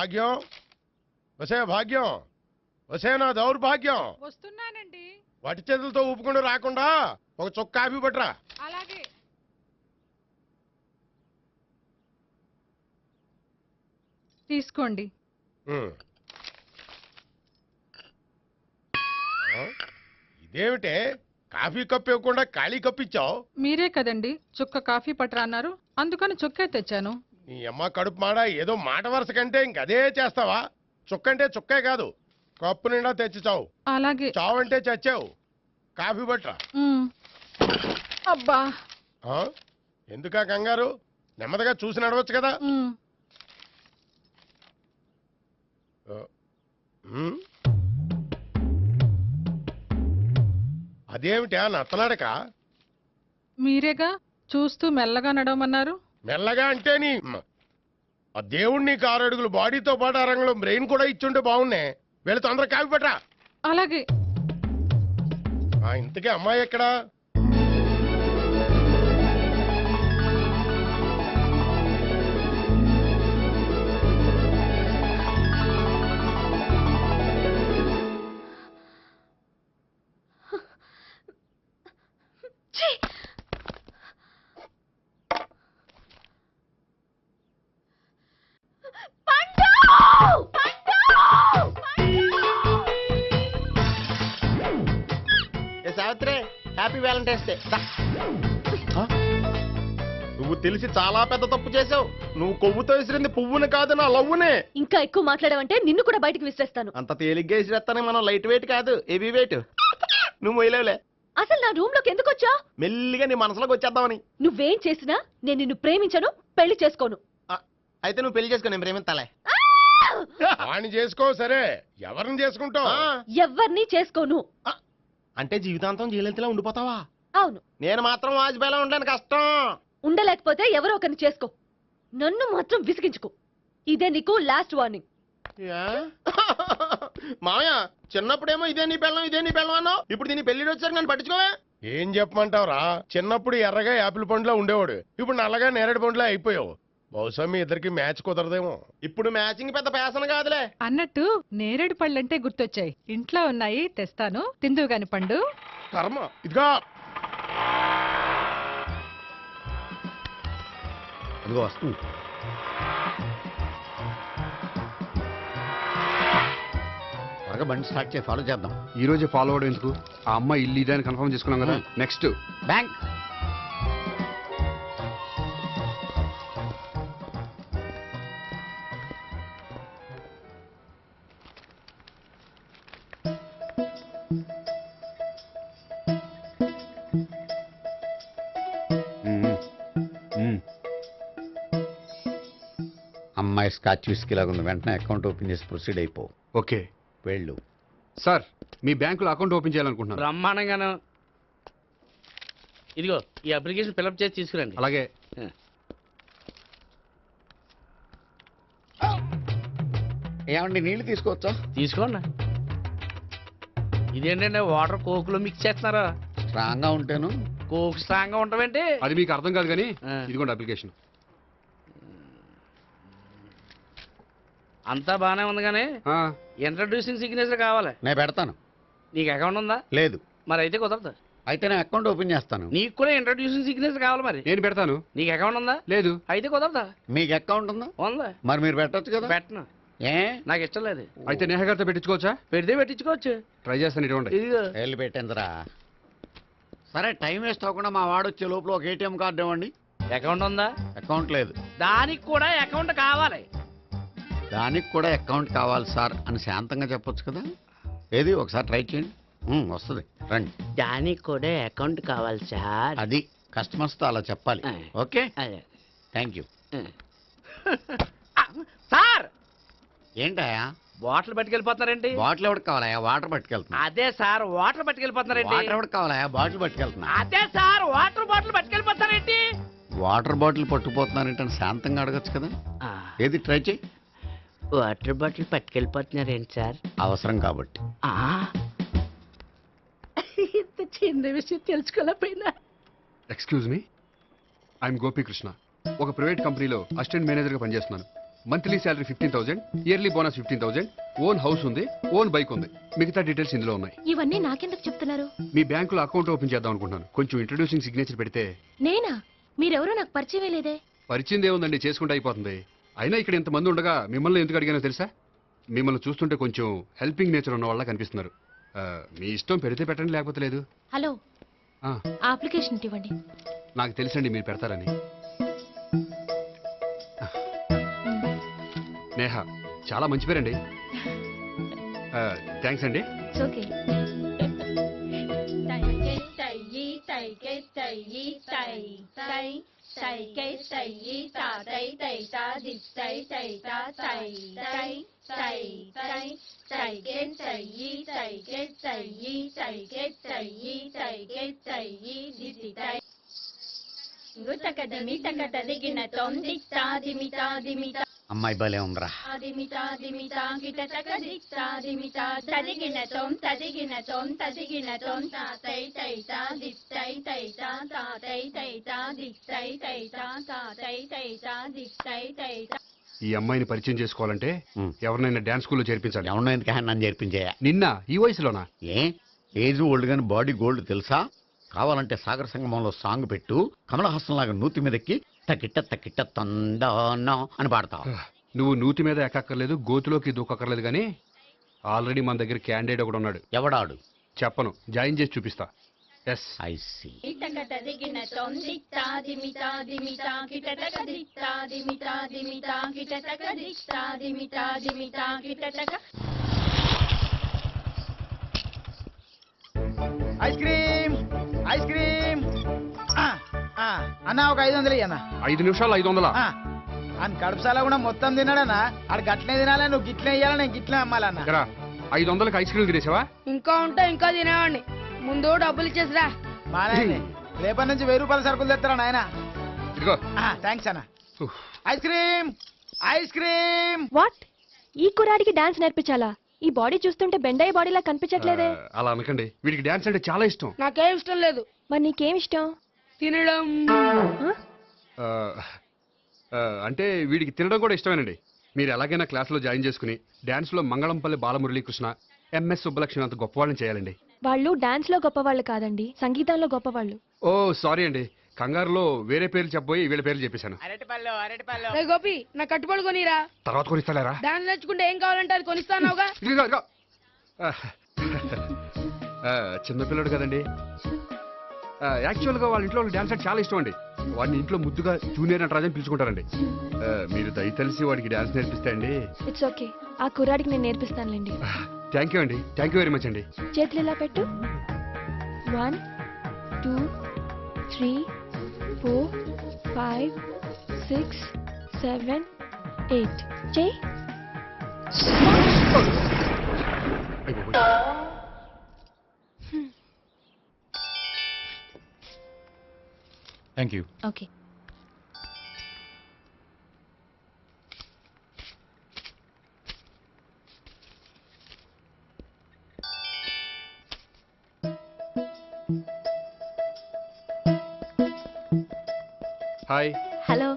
భాగ్యం? వసే భాగ్యం? వసే నా దౌర్భాగ్యం? వస్తున్నానండి. వటి చేతులతో ఊపుకుండా రాకుండా ఒక చుక్క కాఫీ పట్టరా అలాగే. తీసుకోండి? ఇదేమిటే? కాఫీ కప్పు ఇవ్వకుండా ఖాళీ కప్పు ఇచ్చావు? మీరే కదండి చుక్క కాఫీ పట్టరా అన్నారు. అందుకని చుక్కే తెచ్చాను. నీ అమ్మ కడుపు మాడ ఏదో మాట వరుస కంటే ఇంకదే చేస్తావా? చుక్కంటే చుక్కే కాదు. కప్పు నిండా తెచ్చి చావు అలాగే. చావంటే చచ్చావు. కాఫీ ఉమ్. అబ్బా? ఎందుకా కంగారు? నెమ్మదిగా చూసి నడవచ్చు కదా? అదేమిటా నత్తనడక? మీరేగా? చూస్తూ మెల్లగా నడవమన్నారు? మెల్లగా అంటే నీ ఆ దేవుడు నీకు ఆరు అడుగులు బాడీతో పాటు ఆ రంగంలో బ్రెయిన్ కూడా ఇచ్చుంటే బాగున్నే. వీళ్ళు తొందర కాఫీ పట్టరా. అలాగే. ఇంతకీ అమ్మాయి ఎక్కడా? Happy Valentine's day? నువ్వు తెలిసి చాలా పెద్ద తప్పు చేసావు నువ్వు కొవ్వుతో విసిరింది పువ్వుని కాదు నా లవ్వునే. ఇంకా ఎక్కువ మాట్లాడావంటే నిన్ను కూడా బయటికి విసిరేస్తాను. అంత తేలిగ్గా విసిరేస్తానే మనం లైట్ వెయిట్ కాదు. Heavy weight? నువ్వు మొయ్యలేవులే. అసలు నా రూమ్లోకి ఎందుకు వచ్చా? మెల్లిగా నీ మనసులోకి వచ్చేద్దామని. నువ్వేం చేసినా నేను నిన్ను ప్రేమించను పెళ్ళి చేసుకోను. అయితే నువ్వు పెళ్ళి చేసుకో నేను ప్రేమిస్తాలే. వాణ్ణి చేసుకో సరే. ఎవరిని చేసుకుంటావు? ఆ, ఎవ్వరినీ చేసుకోను. అంటే జీవితాంతం జయలలితలా ఉండిపోతావా? అవును. నేను మాత్రం వాజ్పేయిలా ఉండలేను కష్టం. ఉండలేకపోతే ఎవరో ఒకరిని చేసుకో. నన్ను మాత్రం విసిగించుకో. ఇదే నీకు లాస్ట్ వార్నింగ్ యా? మామయ్య చిన్నప్పుడేమో ఇదే నీ పెళ్ళం ఇదే నీ పెళ్ళం అన్నావు. ఇప్పుడు దీని పెళ్ళి వచ్చారు నన్ను పట్టించుకోవే. ఏం చెప్పమంటావురా? చిన్నప్పుడు ఎర్రగా యాపిల్ పండులో ఉండేవాడు. ఇప్పుడు నల్లగా నేరేడు పండులో అయిపోయావు. బహుశా మీ ఇద్దరికి మ్యాచ్ కుదరదేమో. ఇప్పుడు మ్యాచింగ్ పెద్ద ఫ్యాషన్ కాదులే. అన్నట్టు నేరేడు పళ్ళంటే గుర్తొచ్చాయి. ఇంట్లో ఉన్నాయి తెస్తాను. తిందువు గాని పండు. కర్మ ఇదిగా. ఇదిగో వస్తుంది. త్వరగా బండి స్టార్ట్ చేసి ఫాలో చేద్దాం. ఈ రోజే ఫాలో అవడం ఎందుకు? ఆ అమ్మాయి ఇల్లు ఇదని కన్ఫర్మ్ చేసుకున్నాం కదా. నెక్స్ట్. బ్యాంక్. అమ్మాయి స్కాచ్ విస్కీ లాగా ఉంది. వెంటనే అకౌంట్ ఓపెన్ చేసి ప్రొసీడ్ అయిపో. ఓకే. వెళ్ళు. సార్ మీ బ్యాంకులో అకౌంట్ ఓపెన్ చేయాలనుకుంటున్నాను. బ్రహ్మాండంగాను. ఇదిగో ఈ అప్లికేషన్ ఫిలప్ చేసి తీసుకురండి. అలాగే. ఏమండి నీళ్ళు తీసుకోవచ్చా? తీసుకోండి. ఇదేంటంటే వాటర్ కోకులో మిక్స్ చేస్తున్నారా? స్ట్రాంగ్గా ఉంటేను. కోక్ స్ట్రాంగ్గా ఉంటావేంటి అది మీకు అర్థం కాదు కానీ. ఇదిగోండి అప్లికేషన్. అంతా బానే ఉంది కానీ ఇంట్రడ్యూసింగ్ సిగ్నేచర్ కావాలి. నేను పెడతాను. నీకు అకౌంట్ ఉందా? లేదు. మరి అయితే కుదరదు. అయితే నేను అకౌంట్ ఓపెన్ చేస్తాను. నీకు కూడా ఇంట్రడ్యూసింగ్ సిగ్నేచర్ కావాలి మరి. నేను పెడతాను. నీకు అకౌంట్ ఉందా? లేదు. అయితే కుదరదా. మీకు అకౌంట్ ఉందా? ఉందా? మరి మీరు పెట్టొచ్చు కదా. పెట్టను. ఏ? నాకు ఇష్టం లేదు. అయితే నేహ గారితో పెట్టించుకోవచ్చా? పెడితే పెట్టించుకోవచ్చు. ట్రై చేస్తాను ఇటువంటి. ఇదిగో. వెళ్ళి పెట్టిందిరా. సరే టైం వేస్ట్ అవ్వకుండా మా వాడు వచ్చే లోపల ఒక ఏటీఎం కార్డు ఇవ్వండి. అకౌంట్ ఉందా? అకౌంట్ లేదు. దానికి కూడా అకౌంట్ కావాలి. దానికి కూడా అకౌంట్ కావాలి సార్ అని శాంతంగా చెప్పొచ్చు కదా? ఏది? ఒకసారి ట్రై చేయండి. ఉమ్, వస్తుంది. రండి. దానికి కూడా అకౌంట్ కావాలి సార్. అది కస్టమర్స్తో అలా చెప్పాలి. ఆ. ఓకే? అదే. Thank you sir! ఏంటయా బాటిల్ పట్టుకెళ్ళిపోతున్నారేంటి? బాటిల్ ఎవరికి కావాలయా వాటర్ పట్టుకెళ్తున్నా. అదే సార్. వాటర్ వాటర్ ఎవరికి కావాలయా బాటిల్ పట్టుకెళ్తున్నా. అదే సార్. వాటర్ బాటిల్ పట్టుకెళ్ళిపోతారేంటి వాటర్ బాటిల్ పట్టుకుపోతున్నారంటే శాంతంగా అడగచ్చు కదా? ఏది? ట్రై చేయి. వాటర్ బాటిల్ పట్టుకెళ్ళిపోతున్నారేంటి సార్? అవసరం కాబట్టి. ఇంత చిన్న విషయం తెలుసుకోలేకపోయినా. ఎక్స్క్యూజ్ మీ ఐఎమ్ గోపీకృష్ణ ఒక ప్రైవేట్ కంపెనీలో అసిస్టెంట్ మేనేజర్గా పనిచేస్తున్నాను. Monthly salary fifteen thousand yearly bonus fifteen thousand own house ఉంది ఓన్ బైక్ ఉంది. మిగతా డీటెయిల్స్ ఇందులో ఉన్నాయి. ఇవన్నీ నాకెందుకు చెప్తున్నారు? మీ బ్యాంకులో అకౌంట్ ఓపెన్ చేద్దాం అనుకుంటున్నాను. కొంచెం ఇంట్రొడ్యూసింగ్ సిగ్నేచర్ పెడితే నేనా? మీరెవరో నాకు పరిచయం లేదే. పరిచయం ఏముందండి? చేసుకుంటే అయిపోతుంది. అయినా ఇక్కడ ఇంతమంది ఉండగా మిమ్మల్ని ఎందుకు అడిగానో తెలుసా? మిమ్మల్ని చూస్తుంటే కొంచెం హెల్పింగ్ నేచర్ ఉన్న వాళ్ళ కనిపిస్తున్నారు ఆ, మీ ఇష్టం పెడితే పెట్టండి లేకపోతే లేదు. హలో. ఆ, ఆ అప్లికేషన్ ఇటు ఇవ్వండి. నాకు తెలుసండి మీరు పెడతారని. నేహ చాలా మంచి పేరండి. థ్యాంక్స్ అండి. tẩy cái tẩy yi tẩy tẩy tẩy cái tẩy yi tả tẩy tẩy tá dịch tẩy tẩy tá tẩy tẩy tẩy tẩy tẩy cái tẩy yi tẩy cái tẩy yi tẩy cái tẩy yi tẩy cái tẩy yi dịch tẩy ngũ tắc đa mi tắc đa đi gina tom dịch ta đi mi ta đi mi ta అమ్మాయి భలే ఉందిరా. ఈ అమ్మాయిని పరిచయం చేసుకోవాలంటే ఉమ్. ఎవరినైనా dance స్కూల్లో చేర్పించాలి. ఎవరినో ఎందుకు నన్ను చేర్పించేయ నిన్న ఈ వయసులోనా? ఏ? ఏజ్ ఓల్డ్ గాని బాడీ గోల్డ్ తెలుసా? కావాలంటే సాగర సంగమంలో సాంగ్ పెట్టు కమలహాసం లాగా నూతి మీదకి తకిట్ట తకిట్ట తందానా అని పాడతావు నువ్వు నూతి మీద ఎక్కక్కర్లేదు గోతులోకి దూకక్కర్లేదు కానీ ఆల్రెడీ మన దగ్గర క్యాండిడేట్ ఒకడు ఉన్నాడు. ఎవడాడు? చెప్పను జాయిన్ చేసి చూపిస్తా. Yes. I see. Ice cream ice cream. అన్న ఒక ఐదు వందలు అన్న ఐదు నిమిషాలు ఐదు వందల? అని కడుపుసాల కూడా మొత్తం తిన్నాడన్నా ఆడు గట్లనే తినాలి నువ్వు గిట్లనే ఇయ్యాలి నేను గిట్లనే అమ్మాలన్న. ఐదు వందలకి ఐస్ క్రీమ్ తినేసావా? ఇంకా ఉంటే ఇంకా తినేవాడిని. ముందు డబ్బులు ఇచ్చేసిరా. మా నాయనే రేపటి నుంచి వెయ్యి రూపాయల సరుకులు తెస్తారా నాయన? ఇదిగో. థ్యాంక్స్ అన్న. Ice cream ice cream. What? ఈ కురాడికి డాన్స్ నేర్పించాలా? ఈ బాడీ చూస్తుంటే బెండయ్య బాడీలా కనిపించట్లేదే. అలా అనకండి. వీడికి డాన్స్ అంటే చాలా ఇష్టం. నాకేం ఇష్టం లేదు. మరి నీకేం ఇష్టం? తినడం. హ? ఆ, ఆ, అంటే వీడికి తినడం కూడా ఇష్టమేనండి. మీరు ఎలాగైనా క్లాస్లో జాయిన్ చేసుకుని డాన్స్లో మంగళంపల్లి బాలమురళీకృష్ణ ఎంఎస్ సుబ్బలక్ష్మి అంత గొప్పవాళ్ళని చేయాలండి. వాళ్ళు డాన్స్లో గొప్పవాళ్ళు కాదండి సంగీతంలో గొప్పవాళ్ళు. ఓ సారీ అండి. కంగారులో వేరే పేర్లు చెప్పబోయి వీళ్ళ పేర్లు చెప్పేశాను. అరటిపళ్ళు అరటిపళ్ళు రే గోపి నా కట్టుబడి కొనిరా. తర్వాత కొనిస్తాడారా డాన్స్ నేర్చుకుంటే ఏం కావాలంటే అది కొనిస్తానావుగా. ఇదిగో, ఇదిగో. ఆ, ఆ, చిన్నపిల్లడు కదండి. యాక్చువల్గా వాళ్ళ ఇంట్లో డాన్స్ అంటే చాలా ఇష్టం అండి. వాడిని ఇంట్లో ముద్దుగా జూనియర్ నటరాజని పిలుచుకుంటారండి. ఆ, మీరు దయ తెలిసి వాడికి డాన్స్ నేర్పిస్తే అండి ఇట్స్ ఓకే ఆ కుర్రాడికి నేను నేర్పిస్తానులేండి. థ్యాంక్ యూ అండి. థ్యాంక్ యూ వెరీ మచ్ అండి. చేతులు ఇలా పెట్టు. One two three four five six seven eight చేయి. అయిపోయి thank you okay hi hello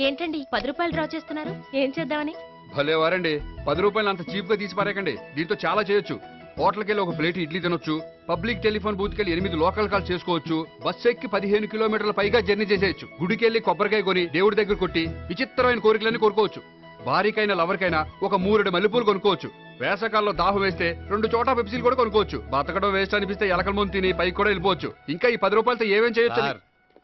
ఏంటండి? పది రూపాయలు డ్రా చేస్తున్నారు? ఏం చేద్దామని? భలే వారండి పది రూపాయలు అంత చీప్గా తీసి పారేకండి దీంతో చాలా చేయొచ్చు. హోటల్కి వెళ్ళి ఒక ప్లేట్ ఇడ్లీ తినొచ్చు. పబ్లిక్ టెలిఫోన్ బూత్కి వెళ్ళి ఎనిమిది లోకల్ కాల్ చేసుకోవచ్చు. బస్ ఎక్కి పదిహేను కిలోమీటర్ల పైగా జర్నీ చేసేయచ్చు. గుడికి వెళ్ళి కొబ్బరికాయ కొని దేవుడి దగ్గర కొట్టి విచిత్రమైన కోరికలన్నీ కోరుకోవచ్చు. భారీకైనా లవర్కైనా ఒక మూరెడు మల్లెపూలు కొనుక్కోవచ్చు. వేసవకాలంలో దాహం వేస్తే రెండు చోట పెప్సీలు కూడా కొనుక్కోవచ్చు. బతకడం వేస్ట్ అనిపిస్తే ఎలకల ముందు తిని పైకి కూడా వెళ్ళిపోవచ్చు. ఇంకా ఈ పది రూపాయలతో ఏమేం చేయొచ్చు సార్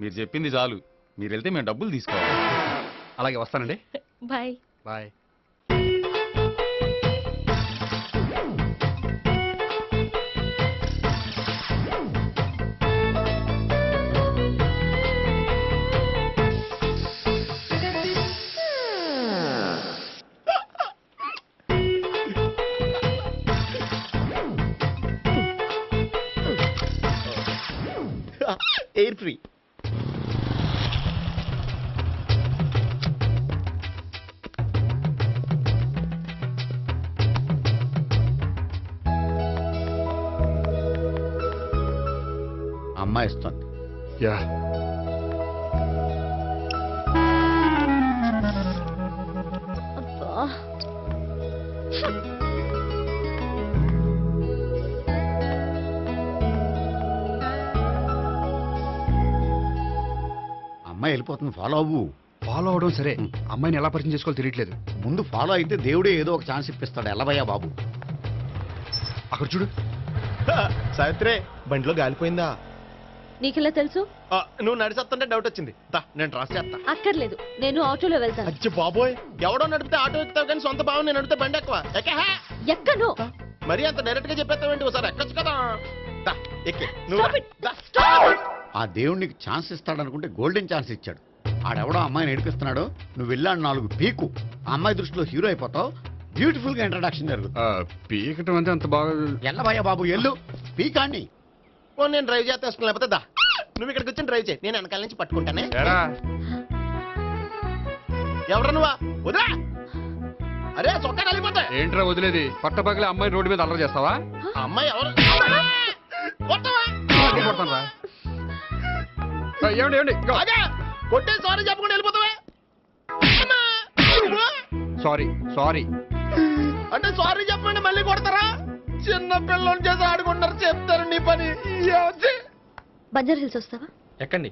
మీరు చెప్పింది చాలు. మీరు వెళ్తే మేము డబ్బులు తీసుకోవాలి. అలాగే వస్తానండి. బాయ్. బాయ్. ఎయిర్ ఫ్రీ అమ్మాయి ఇస్తుంది యా అమ్మాయి వెళ్ళిపోతుంది ఫాలో అవ్వు. ఫాలో అవడం సరే. అమ్మాయిని ఎలా పరిచయం చేసుకోవాలో తెలియట్లేదు. ముందు ఫాలో అయితే దేవుడే ఏదో ఒక ఛాన్స్ ఇప్పిస్తాడు. ఎల్లబయ్యా బాబు. అక్కడ చూడు. సావిత్రి బండిలో గాలిపోయిందా? నీకెలా తెలుసు? ఆ, నువ్వు నడిచేస్తుంటే డౌట్ వచ్చింది. దా నేను రాసి చేస్తా అక్కర్లేదు. నేను ఆటోలో వెళ్తాను. అచ్చి బాబోయ్ ఎవడో నడిపితే ఆటో ఎక్కుతావు కానీ సొంత భావం నేను నడిపితే బండి ఎక్కువ. ఎక్కహా ఎక్కను? మరి అంత డైరెక్ట్గా చెప్పేస్తావేంటి? ఒకసారి ఎక్కొచ్చు కదా. దా ఎక్కే. నువ్వు Stop రా. it. దా. ఆ దేవుడికి ఛాన్స్ ఇస్తాడనుకుంటే గోల్డెన్ ఛాన్స్ ఇచ్చాడు. ఆడెవడో అమ్మాయిని ఏడిపిస్తున్నాడు నువ్వు వెళ్ళాడు నాలుగు పీకు. ఆ అమ్మాయి దృష్టిలో హీరో అయిపోతావు. బ్యూటిఫుల్గా ఇంట్రడక్షన్ జరుగుతుంది. ఆ, పీకటం అంటే అంత బాగా ఎల్లబయ్యా బాబు ఎల్లు. పీకాన్ని. ఓ నేను డ్రైవ్ చేస్తాను లేకపోతే దా. నువ్వు ఇక్కడికి వచ్చి డ్రైవ్ చేయి. నేను వెనకాల నుంచి పట్టుకుంటానే. ఎరా ఎవరు నువ్వా? వదిలా. అరే చొక్కా కలిగిపోతా ఏంట్రా వదిలేది? పట్టపగలే అమ్మాయి రోడ్డు మీద అల్లరి చేస్తావా? అమ్మాయి ఎవరు? కొట్టవా? కొడతాను రా ఏమండి. అదే కొట్టే సారీ చెప్పకుండా వెళ్ళిపోతావా! Sorry sorry. అంటే సారీ చెప్పండి మళ్ళీ కొడతారా? చిన్న పిల్లలు చేసి ఆడుకుంటారు చెప్తారు నీ పని. బంజర్ హిల్స్ వస్తావా? ఎక్కండి.